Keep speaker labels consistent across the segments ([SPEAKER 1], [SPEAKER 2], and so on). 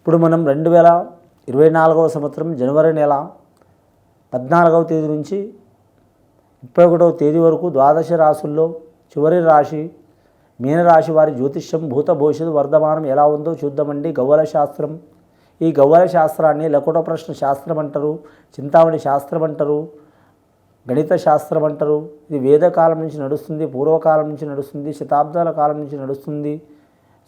[SPEAKER 1] ఇప్పుడు మనం రెండు వేల ఇరవై నాలుగవ సంవత్సరం జనవరి నెల పద్నాలుగవ తేదీ నుంచి ముప్పై ఒకటవ తేదీ వరకు ద్వాదశ రాశుల్లో చివరి రాశి మీనరాశి వారి జ్యోతిష్యం భూత భవిష్యత్తు వర్ధమానం ఎలా ఉందో చూద్దామండి. గౌవల శాస్త్రం. ఈ గౌవల శాస్త్రాన్ని లకుట ప్రశ్న శాస్త్రం అంటారు చింతామణి శాస్త్రం అంటారు గణిత శాస్త్రం అంటారు. ఇది వేదకాలం నుంచి నడుస్తుంది పూర్వకాలం నుంచి నడుస్తుంది శతాబ్దాల కాలం నుంచి నడుస్తుంది.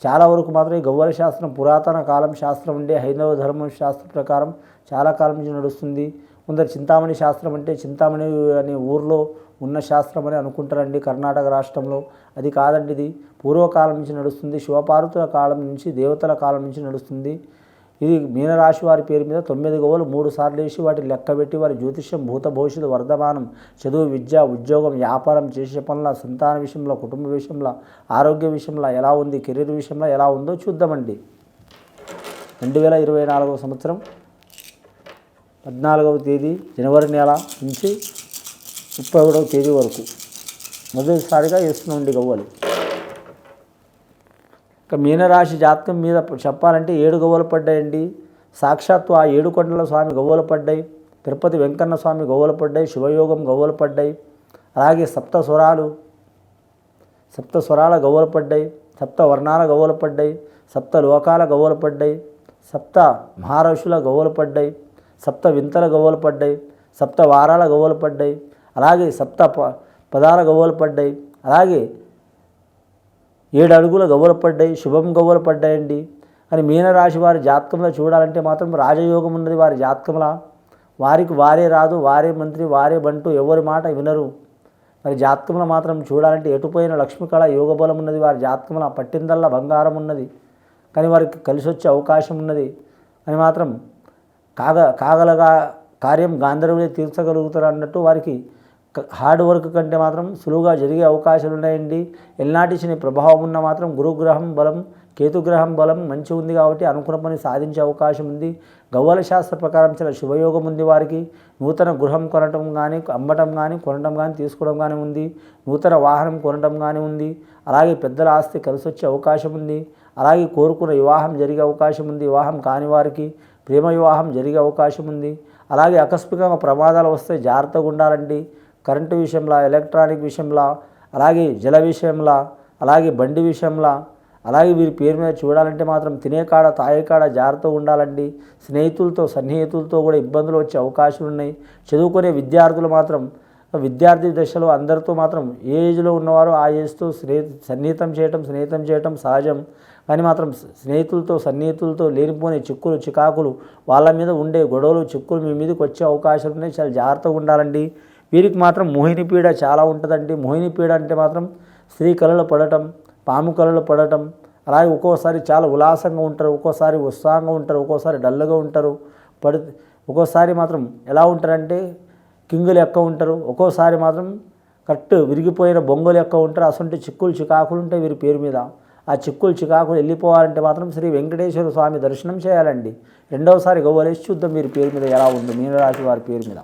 [SPEAKER 1] చాలా వరకు మాత్రం ఈ గౌవర శాస్త్రం పురాతన కాలం శాస్త్రం ఉండే హైందవ ధర్మం శాస్త్రం ప్రకారం చాలా కాలం నుంచి నడుస్తుంది. కొందరు చింతామణి శాస్త్రం అంటే చింతామణి అనే ఊర్లో ఉన్న శాస్త్రం అని అనుకుంటారండి కర్ణాటక రాష్ట్రంలో. అది కాదండి ఇది. పూర్వకాలం నుంచి నడుస్తుంది. శివపార్వతుల కాలం నుంచి దేవతల కాలం నుంచి నడుస్తుంది. ఇది మీనరాశి వారి పేరు మీద తొమ్మిది గోవులు మూడు సార్లు వేసి వాటిని లెక్కబెట్టి వారి జ్యోతిష్యం భూత భవిష్యత్తు వర్ధమానం చదువు విద్య ఉద్యోగం వ్యాపారం చేసే పనుల సంతాన విషయంలో కుటుంబ విషయంలో ఆరోగ్య విషయంలో ఎలా ఉంది కెరీర్ విషయంలో ఎలా ఉందో చూద్దామండి. రెండు వేల ఇరవై నాలుగవ సంవత్సరం పద్నాలుగవ తేదీ జనవరి నెల నుంచి ముప్పై ఒకటవ తేదీ వరకు. మొదటిసారిగా వేస్తున్నామండి గవ్వలు ఇక మీనరాశి జాతకం మీద చెప్పాలంటే ఏడు గవ్వలు పడ్డాయండి సాక్షాత్తు ఆ ఏడు కొండల స్వామి గవ్వలు పడ్డాయి తిరుపతి వెంకన్న స్వామి గవ్వలు పడ్డాయి శివయోగం గవ్వలు పడ్డాయి అలాగే సప్త స్వరాలు సప్త స్వరాల గవ్వలు పడ్డాయి సప్త వర్ణాల గవ్వలు పడ్డాయి సప్త లోకాల గవ్వలు పడ్డాయి సప్త మహారాషుల గవ్వలు పడ్డాయి సప్త వింతల గవ్వలు పడ్డాయి సప్త వారాల గవ్వలు పడ్డాయి అలాగే సప్త ప పదాల గవ్వలు పడ్డాయి అలాగే ఏడు అడుగుల గవ్వలు పడ్డాయి శుభం గవ్వలు పడ్డాయండి మీనరాశి వారి జాతకంలో చూడాలంటే మాత్రం రాజయోగం ఉన్నది వారి జాతకంలో. వారికి వారే రాదు వారే మంత్రి వారే బంటు ఎవరి మాట వినరు. మరి జాతకంలో మాత్రం చూడాలంటే ఎటుపోయిన లక్ష్మీకళ యోగ బలం ఉన్నది వారి జాతకంలో పట్టిందల్లా బంగారం ఉన్నది. కానీ వారికి కలిసి వచ్చే అవకాశం ఉన్నది. అని మాత్రం కాగ కాగలగా కార్యం గాంధర్వులే తీర్చగలుగుతారు అన్నట్టు వారికి హార్డ్ వర్క్ కంటే మాత్రం సులువుగా జరిగే అవకాశాలు ఉన్నాయండి. ఎల్నాటి శని ప్రభావం ఉన్న మాత్రం గురుగ్రహం బలం కేతుగ్రహం బలం మంచి ఉంది కాబట్టి అనుకున్న పని సాధించే అవకాశం ఉంది. గవ్వల శాస్త్ర ప్రకారం చాలా శుభయోగం ఉంది వారికి. నూతన గృహం కొనటం కానీ అమ్మటం కానీ కొనటం కానీ తీసుకోవడం కానీ ఉంది. నూతన వాహనం కొనటం కానీ ఉంది. అలాగే పెద్దల ఆస్తి కలిసి వచ్చే అవకాశం ఉంది. అలాగే కోరుకున్న వివాహం జరిగే అవకాశం ఉంది. వివాహం కాని వారికి ప్రేమ వివాహం జరిగే అవకాశం ఉంది. అలాగే ఆకస్మికంగా ప్రమాదాలు వస్తే జాగ్రత్తగా ఉండాలండి. కరెంటు విషయంలో ఎలక్ట్రానిక్ విషయంలో అలాగే జల విషయంలో అలాగే బండి విషయంలో అలాగే వీరి పేరు మీద చూడాలంటే మాత్రం తినే కాడ తాగే కాడ జాగ్రత్తగా ఉండాలండి. స్నేహితులతో సన్నిహితులతో కూడా ఇబ్బందులు వచ్చే అవకాశాలు ఉన్నాయి. చదువుకునే విద్యార్థులు మాత్రం విద్యార్థి దశలో అందరితో మాత్రం ఏ ఏజ్లో ఉన్నవారో ఆ ఏజ్తో స్నేహి సన్నిహితం చేయటం స్నేహితం చేయటం సహజం. కానీ మాత్రం స్నేహితులతో సన్నిహితులతో లేనిపోని చిక్కులు చికాకులు వాళ్ళ మీద ఉండే గొడవలు చిక్కులు మీ మీదకి వచ్చే అవకాశాలు ఉన్నాయి. చాలా జాగ్రత్తగా ఉండాలండి. వీరికి మాత్రం మోహిని పీడ చాలా ఉంటుందండి. మోహిని పీడ అంటే మాత్రం స్త్రీ కళలు పడటం పాము కళలు పడటం అలాగే ఒక్కోసారి చాలా ఉల్లాసంగా ఉంటారు ఒక్కోసారి ఉత్సాహంగా ఉంటారు ఒక్కోసారి డల్గా ఉంటారు. పడి ఒక్కోసారి మాత్రం ఎలా ఉంటారంటే కింగులు ఎక్క ఉంటారు ఒక్కోసారి మాత్రం కరెక్ట్ విరిగిపోయిన బొంగులు ఎక్క ఉంటారు. అసలు చిక్కులు చికాకులు ఉంటాయి వీరి పేరు మీద. ఆ చిక్కులు చికాకులు వెళ్ళిపోవాలంటే మాత్రం శ్రీ వెంకటేశ్వర స్వామి దర్శనం చేయాలండి. రెండవసారి గవ్వలేసి చూద్దాం వీరి పేరు మీద ఎలా ఉంది మీనరాశి వారి పేరు మీద.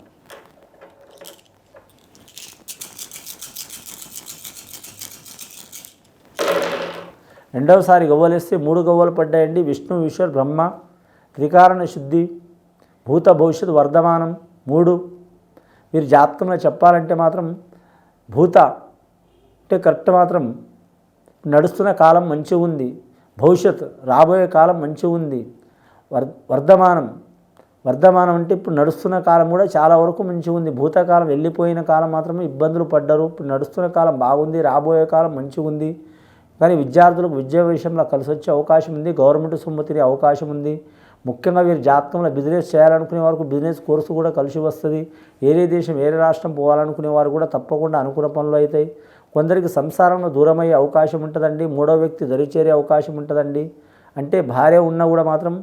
[SPEAKER 1] రెండవసారి గవ్వలేస్తే మూడు గవ్వలు పడ్డాయండి. విష్ణు ఈశ్వర్ బ్రహ్మ త్రికారణ శుద్ధి భూత భవిష్యత్ వర్ధమానం మూడు. మీరు జాతకంలో చెప్పాలంటే మాత్రం భూత అంటే కరెక్ట్ మాత్రం నడుస్తున్న కాలం మంచి ఉంది. భవిష్యత్ రాబోయే కాలం మంచిగా ఉంది. వర్ వర్ధమానం వర్ధమానం అంటే ఇప్పుడు నడుస్తున్న కాలం కూడా చాలా వరకు మంచిగా ఉంది. భూతకాలం వెళ్ళిపోయిన కాలం మాత్రమే ఇబ్బందులు పడ్డారు. ఇప్పుడు నడుస్తున్న కాలం బాగుంది రాబోయే కాలం మంచిగా ఉంది. కానీ విద్యార్థులకు విద్య విషయంలో కలిసి వచ్చే అవకాశం ఉంది. గవర్నమెంట్ సొమ్ము తినే అవకాశం ఉంది. ముఖ్యంగా వీరు జాతకంలో బిజినెస్ చేయాలనుకునే వారికి బిజినెస్ కోర్సు కూడా కలిసి వస్తుంది. వేరే దేశం వేరే రాష్ట్రం పోవాలనుకునే వారు కూడా తప్పకుండా అనుకున్న పనులు అవుతాయి. కొందరికి సంసారంలో దూరమయ్యే అవకాశం ఉంటుందండి. మూడో వ్యక్తి దరిచేరే అవకాశం ఉంటుందండి. అంటే భార్య ఉన్నా కూడా మాత్రం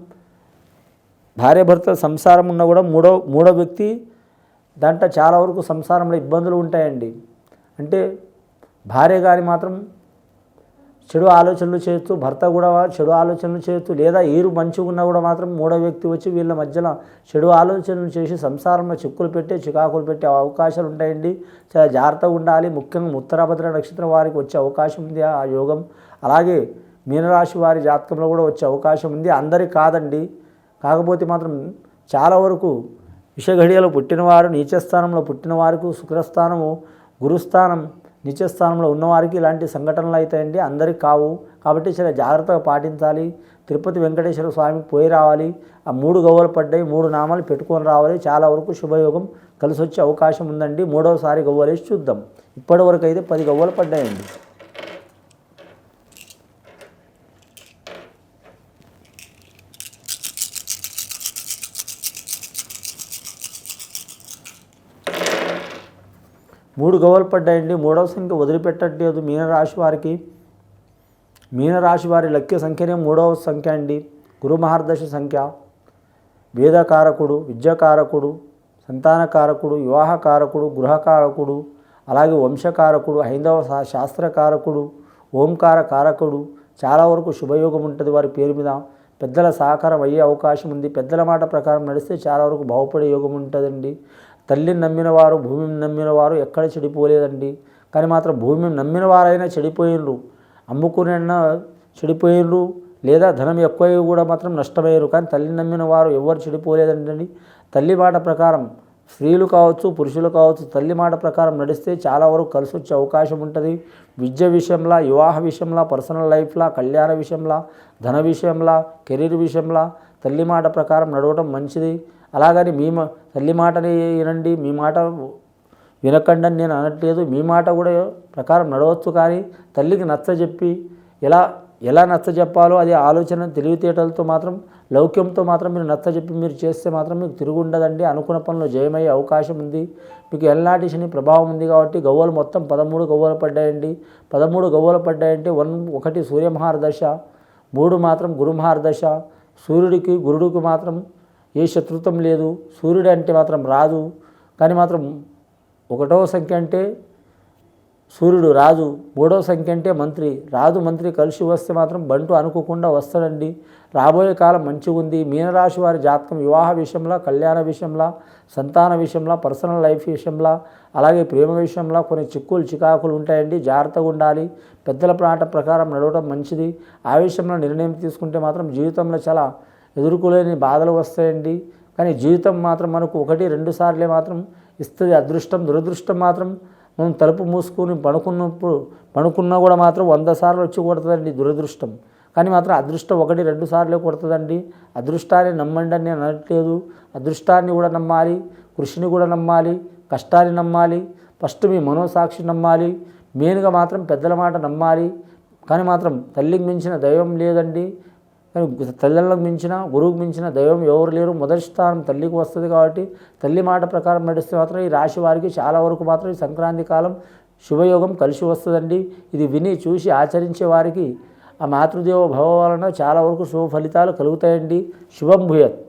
[SPEAKER 1] భార్య భర్త సంసారం ఉన్నా కూడా మూడో మూడో వ్యక్తి దాంట్లో చాలా వరకు సంసారంలో ఇబ్బందులు ఉంటాయండి. అంటే భార్య గారి మాత్రం చెడు ఆలోచనలు చేస్తూ భర్త కూడా చెడు ఆలోచనలు చేస్తూ లేదా ఏరు మంచిగా ఉన్నా కూడా మాత్రం మూడో వ్యక్తి వచ్చి వీళ్ళ మధ్యలో చెడు ఆలోచనలు చేసి సంసారంలో చిక్కులు పెట్టే చికాకులు పెట్టే అవకాశాలు ఉంటాయండి. చాలా జాగ్రత్తగా ఉండాలి. ముఖ్యంగా ఉత్తరాభద్ర నక్షత్రం వారికి వచ్చే అవకాశం ఉంది ఆ యోగం. అలాగే మీనరాశి వారి జాతకంలో కూడా వచ్చే అవకాశం ఉంది. అందరి కాదండి. కాకపోతే మాత్రం చాలా వరకు విషఘడియలో పుట్టినవారు నీచస్థానంలో పుట్టిన వారికి శుక్రస్థానము గురుస్థానం నిత్యస్థానంలో ఉన్నవారికి ఇలాంటి సంఘటనలు అవుతాయండి అందరికి కావు. కాబట్టి చాలా జాగ్రత్తగా పాటించాలి. తిరుపతి వెంకటేశ్వర స్వామికి పోయి రావాలి. ఆ మూడు గవ్వలు పడ్డాయి. మూడు నామాలు పెట్టుకొని రావాలి. చాలా వరకు శుభయోగం కలిసి వచ్చే అవకాశం ఉందండి. మూడవసారి గవ్వలేసి చూద్దాం. ఇప్పటి వరకు అయితే పది గవ్వలు పడ్డాయండి. మూడు గవ్వలు పడ్డాయండి. మూడవ సంఖ్య వదిలిపెట్టట్లేదు మీనరాశి వారికి. మీనరాశి వారి లక్ష్య సంఖ్యనే మూడవ సంఖ్య అండి. గురు మహర్దశ సంఖ్య. వేదకారకుడు విద్యాకారకుడు సంతానకారకుడు వివాహకారకుడు గృహకారకుడు అలాగే వంశకారకుడు హైందవ శా- శాస్త్రకారకుడు ఓంకార కారకుడు. చాలా వరకు శుభయోగం ఉంటుంది వారి పేరు మీద. పెద్దల సహకారం అయ్యే అవకాశం ఉంది. పెద్దల మాట ప్రకారం నడిస్తే చాలా వరకు బాగుపడే యోగం ఉంటుందండి. తల్లిని నమ్మినవారు భూమిని నమ్మినవారు ఎక్కడ చెడిపోలేదండి. కానీ మాత్రం భూమిని నమ్మిన వారైనా చెడిపోయినరు. అమ్ముకునైనా చెడిపోయినరు. లేదా ధనం ఎక్కువ కూడా మాత్రం నష్టమయ్యారు. కానీ తల్లిని నమ్మిన వారు ఎవరు చెడిపోలేదండి తల్లి మాట ప్రకారం స్త్రీలు కావచ్చు పురుషులు కావచ్చు తల్లి మాట ప్రకారం నడిస్తే చాలా వరకు కలిసి వచ్చే అవకాశం ఉంటుంది. విద్య విషయంలో వివాహ విషయంలో పర్సనల్ లైఫ్లా కళ్యాణ విషయంలో ధన విషయంలో కెరీర్ విషయంలో తల్లి మాట ప్రకారం నడవటం మంచిది. అలాగని మీ మా- తల్లి మాటని వినండి మీ మాట వినకండి అని నేను అనట్లేదు. మీ మాట కూడా ప్రకారం నడవచ్చు కానీ తల్లికి నచ్చ చెప్పి ఎలా ఎలా నచ్చ చెప్పాలో అది ఆలోచన తెలివితేటలతో మాత్రం లౌక్యంతో మాత్రం మీరు నచ్చ చెప్పి మీరు చేస్తే మాత్రం మీకు తిరుగు ఉండదండి అనుకున్న పనులు జయమయ్యే అవకాశం ఉంది. మీకు ఎల్నాటి శని ప్రభావం ఉంది కాబట్టి గవ్వలు మొత్తం పదమూడు గవ్వలు పడ్డాయండి. పదమూడు గవ్వలు పడ్డాయంటే వన్ ఒకటి సూర్యమహార దశ మూడు మాత్రం గురుమహార దశ సూర్యుడికి గురుడికి మాత్రం ఏ శత్రుత్వం లేదు సూర్యుడు అంటే మాత్రం రాదు. కానీ మాత్రం ఒకటవ సంఖ్య అంటే సూర్యుడు రాజు మూడవ సంఖ్య అంటే మంత్రి రాజు మంత్రి కలిసి వస్తే మాత్రం బంటు అనుకోకుండా వస్తాడండి. రాబోయే కాలం మంచిగా ఉంది. మీనరాశి వారి జాతకం వివాహ విషయంలో కళ్యాణ విషయంలో సంతాన విషయంలో పర్సనల్ లైఫ్ విషయంలో అలాగే ప్రేమ విషయంలో కొన్ని చిక్కులు చికాకులు ఉంటాయండి. జాగ్రత్తగా ఉండాలి. పెద్దల ప్రాట ప్రకారం నడవడం మంచిది. ఆ విషయంలో నిర్ణయం తీసుకుంటే మాత్రం జీవితంలో చాలా ఎదుర్కోలేని బాధలు వస్తాయండి. కానీ జీవితం మాత్రం మనకు ఒకటి రెండు సార్లే మాత్రం ఇస్తుంది. అదృష్టం దురదృష్టం మాత్రం మనం తలుపు మూసుకొని పడుకున్నప్పుడు పడుకున్నా కూడా మాత్రం వంద సార్లు వచ్చి కొడుతుందండి దురదృష్టం. కానీ మాత్రం అదృష్టం ఒకటి రెండు సార్లే కొడుతుందండి. అదృష్టాన్ని నమ్మండి అని నేను అనట్లేదు. అదృష్టాన్ని కూడా నమ్మాలి కృషిని కూడా నమ్మాలి కష్టాన్ని నమ్మాలి ఫస్ట్ మీ మనోసాక్షి నమ్మాలి మెయిన్గా మాత్రం పెద్దల మాట నమ్మాలి. కానీ మాత్రం తల్లికి మించిన దైవం లేదండి. కానీ మించిన గురువుకు మించిన దైవం ఎవరు లేరు. మొదటి స్థానం తల్లికి వస్తుంది కాబట్టి తల్లి మాట ప్రకారం నడిస్తే మాత్రం ఈ రాశి వారికి చాలా వరకు మాత్రం ఈ సంక్రాంతి కాలం శుభయోగం కలిసి వస్తుందండి. ఇది విని చూసి ఆచరించే వారికి ఆ మాతృదేవ భవ వలన చాలా వరకు శుభ ఫలితాలు కలుగుతాయండి. శుభం భూయత్.